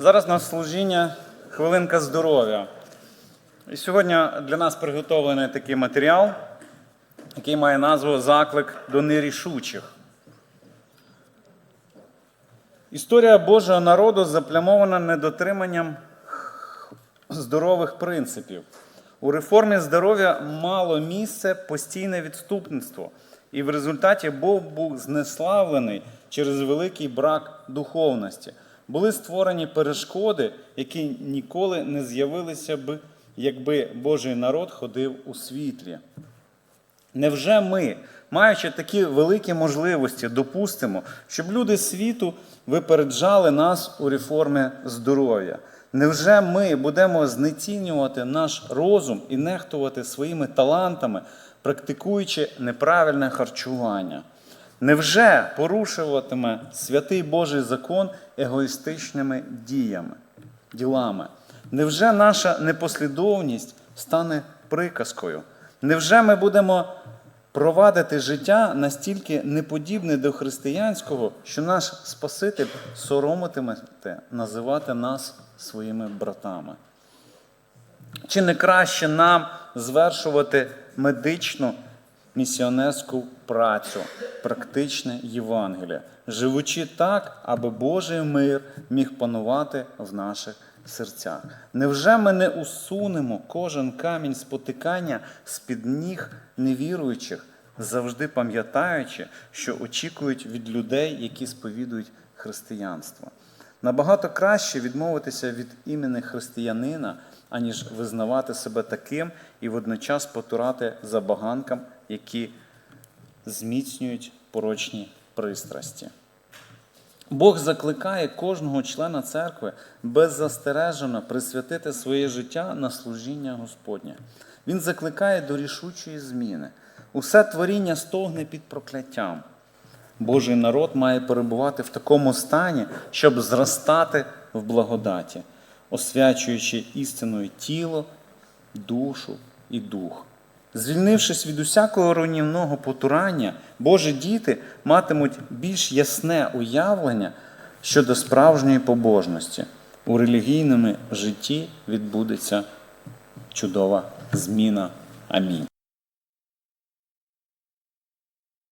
Зараз на служіння хвилинка здоров'я. І сьогодні для нас приготовлений такий матеріал, який має назву Заклик до нерішучих. Історія Божого народу заплямована недотриманням здорових принципів. У реформі здоров'я мало місце постійне відступництво, і в результаті Бог був знеславлений через великий брак духовності. Були створені перешкоди, які ніколи не з'явилися б, якби Божий народ ходив у світлі. Невже ми, маючи такі великі можливості, допустимо, щоб люди світу випереджали нас у реформі здоров'я? Невже ми будемо знецінювати наш розум і нехтувати своїми талантами, практикуючи неправильне харчування? Невже порушуватиме святий Божий закон егоїстичними діями, ділами? Невже наша непослідовність стане приказкою? Невже ми будемо провадити життя настільки неподібне до християнського, що наш Спаситель соромитиме називати нас своїми братами? Чи не краще нам звершувати медичну місіонерську працю, практичне Євангеліє, живучи так, аби Божий мир міг панувати в наших серцях? Невже ми не усунемо кожен камінь спотикання з-під ніг невіруючих, завжди пам'ятаючи, що очікують від людей, які сповідують християнство? Набагато краще відмовитися від імені християнина, аніж визнавати себе таким і водночас потурати забаганкам, які зміцнюють порочні пристрасті. Бог закликає кожного члена церкви беззастережено присвятити своє життя на служіння Господнє. Він закликає до рішучої зміни. Усе творіння стогне під прокляттям. Божий народ має перебувати в такому стані, щоб зростати в благодаті, освячуючи істиною тіло, душу і дух. Звільнившись від усякого руйнівного потурання, Божі діти матимуть більш ясне уявлення щодо справжньої побожності. У релігійному житті відбудеться чудова зміна. Амінь.